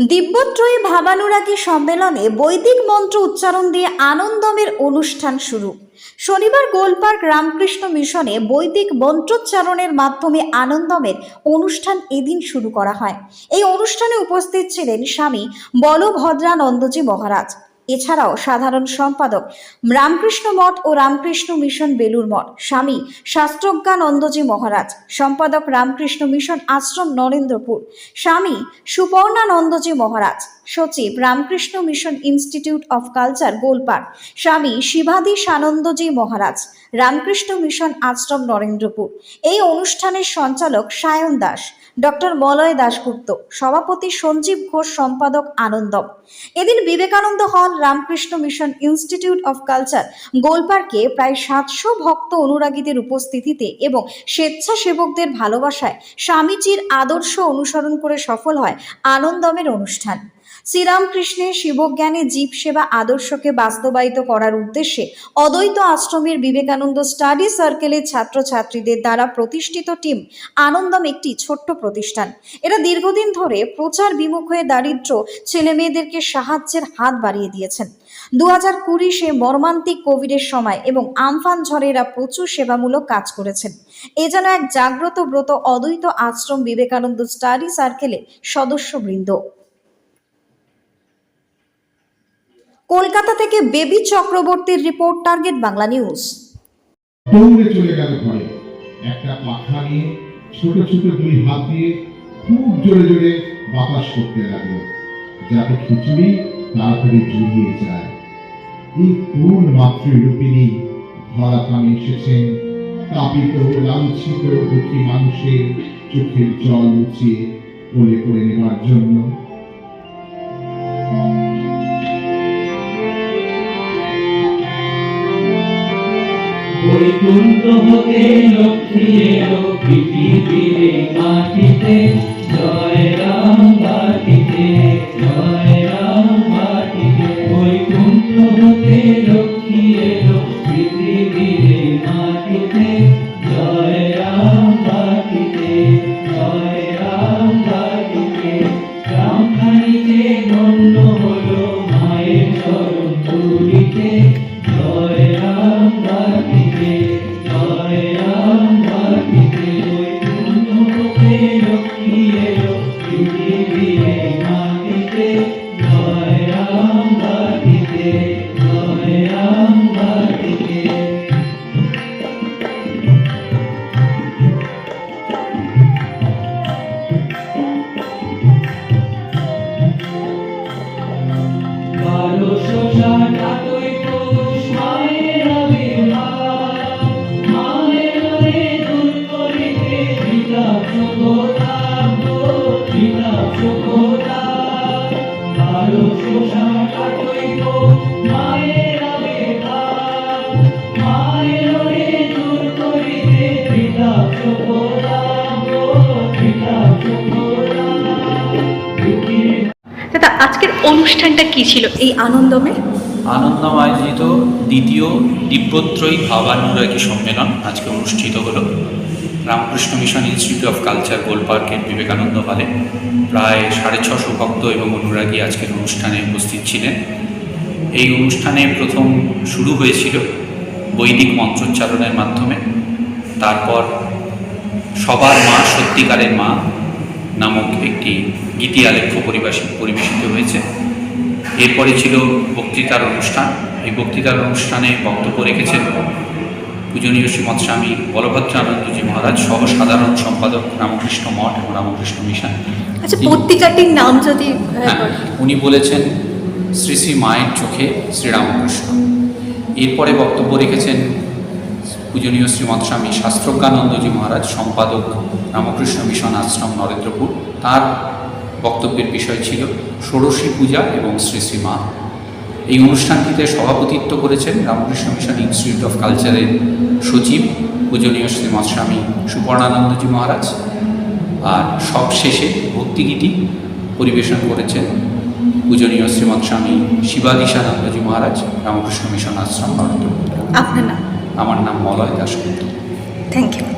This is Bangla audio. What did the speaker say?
দিব্যত্রয়ী ভাবানুরাগী সম্মেলনে বৈদিক মন্ত্র উচ্চারণ দিয়ে আনন্দমের অনুষ্ঠান শুরু। শনিবার গোলপার্ক রামকৃষ্ণ মিশনে বৈদিক মন্ত্রোচ্চারণের মাধ্যমে আনন্দমের অনুষ্ঠান এদিন শুরু করা হয়। এই অনুষ্ঠানে উপস্থিত ছিলেন স্বামী বলভদ্রানন্দজি মহারাজ। এছাড়াও সাধারণ সম্পাদক রামকৃষ্ণ মঠ ও রামকৃষ্ণ মিশন বেলুর মঠ, স্বামী শাস্ত্রজ্ঞানন্দজি মহারাজ, সম্পাদক রামকৃষ্ণ মিশন আশ্রম নরেন্দ্রপুর, স্বামী সুপর্ণানন্দজি মহারাজ। সচিব Ramakrishna Mission Institute of Culture, Golpark. Swami Shivadishanandaji Maharaj, Ramakrishna Mission Ashram, Narendrapur. এই অনুষ্ঠানের সঞ্চালক সায়ন দাস, ডক্টর মলয় দাশগুপ্ত, সভাপতি সঞ্জীব ঘোষ, সম্পাদক আনন্দম। এদিন Vivekananda hall, Ramakrishna Mission Institute of Culture গোলপার্কে প্রায় সাতশো ভক্ত অনুরাগীদের উপস্থিতিতে এবং স্বেচ্ছাসেবকদের ভালোবাসায় স্বামীজির আদর্শ অনুসরণ করে সফল হয় আনন্দমের অনুষ্ঠান। শ্রীরামকৃষ্ণের শিবজ্ঞানে জীব সেবা আদর্শকে বাস্তবায়িত করার উদ্দেশ্যে অদ্বৈত আশ্রমের বিবেকানন্দ স্টাডি সার্কেলের ছাত্রছাত্রীদের দ্বারা প্রতিষ্ঠিত টিম আনন্দম একটি ছোট্ট প্রতিষ্ঠান। এরা দীর্ঘদিন ধরে প্রচার বিমুখ হয়ে দারিদ্র ছেলে মেয়েদেরকে সাহায্যের হাত বাড়িয়ে দিয়েছেন। দু হাজার কুড়ি সে মর্মান্তিক কোভিডের সময় এবং আমফান ঝড়ে এরা প্রচুর সেবামূলক কাজ করেছেন। এ যেন এক জাগ্রত ব্রত অদ্বৈত আশ্রম বিবেকানন্দ স্টাডি সার্কেলে সদস্যবৃন্দ। কলকাতা থেকে বেবি চক্রবর্তীর রিপোর্ট, টার্গেট বাংলা নিউজ। দৌড়ে চলে গেল ঘরে। একটা পাখা নিয়ে ছোট ছোট দুই হাত দিয়ে খুব জোরে জোরে বাতাস করতে লাগল। যাতে খিচুড়ি তাড়াতাড়ি জুড়িয়ে যায়। এই কোন মাতৃরূপিণী ধরা এসেছেন? তাপিত লাঞ্ছিত দুঃখী মানুষের চোখের জল মুছিয়ে কোলে করে নেওয়ার জন্য বৈকুণ্ঠ হতে লক্ষ্মী দাদা, আজকের অনুষ্ঠানটা কি ছিল? এই আনন্দমে আনন্দম আয়োজিত দ্বিতীয় দিব্যত্রয়ী ভাবানুরাগী সম্মেলন আজকে অনুষ্ঠিত হলো। Ramakrishna Mission Institute of Culture গোল পার্কের বিবেকানন্দ হলে প্রায় সাড়ে ছশো ভক্ত এবং অনুরাগী আজকের অনুষ্ঠানে উপস্থিত ছিলেন। এই অনুষ্ঠানে প্রথম শুরু হয়েছিল বৈদিক মন্ত্রোচ্চারণের মাধ্যমে। তারপর সবার মা সত্যিকারের মা নামক একটি গীতি আলেখ্য পরিবেশি, পরিবেশিত হয়েছে। এরপরে ছিল বক্তৃতার অনুষ্ঠান। এই বক্তৃতার অনুষ্ঠানে বক্তব্য রেখেছেন পূজনীয় শ্রীমৎ স্বামী বলভদ্রানন্দজি মহারাজ সহ সাধারণ সম্পাদক রামকৃষ্ণ মঠ এবং রামকৃষ্ণ মিশন। আচ্ছা পত্রিকাটির নাম যদি হ্যাঁ। উনি বলেছেন শ্রী শ্রী মায়ের চোখে শ্রীরামকৃষ্ণ। এরপরে বক্তব্য রেখেছেন পূজনীয় শ্রীমৎ স্বামী শাস্ত্রজ্ঞানন্দজি মহারাজ সম্পাদক রামকৃষ্ণ মিশন আশ্রম নরেন্দ্রপুর। তার বক্তব্যের বিষয় ছিল ষোড়শী পূজা এবং শ্রী শ্রী মা। এই অনুষ্ঠানটিতে সভাপতিত্ব করেছেন রামকৃষ্ণ মিশন ইনস্টিটিউট অফ কালচারের সচিব পূজনীয় শ্রীমৎ স্বামী সুপর্ণানন্দজি মহারাজ। আর সব শেষে ভক্তিগীতি পরিবেশন করেছেন পূজনীয় শ্রীমৎ স্বামী শিবাদিশানন্দজি মহারাজ রামকৃষ্ণ মিশন আশ্রম নরেন্দ্রপুর আপনার নাম? আমার নাম মলয় দাসগুপ্ত থ্যাংক ইউ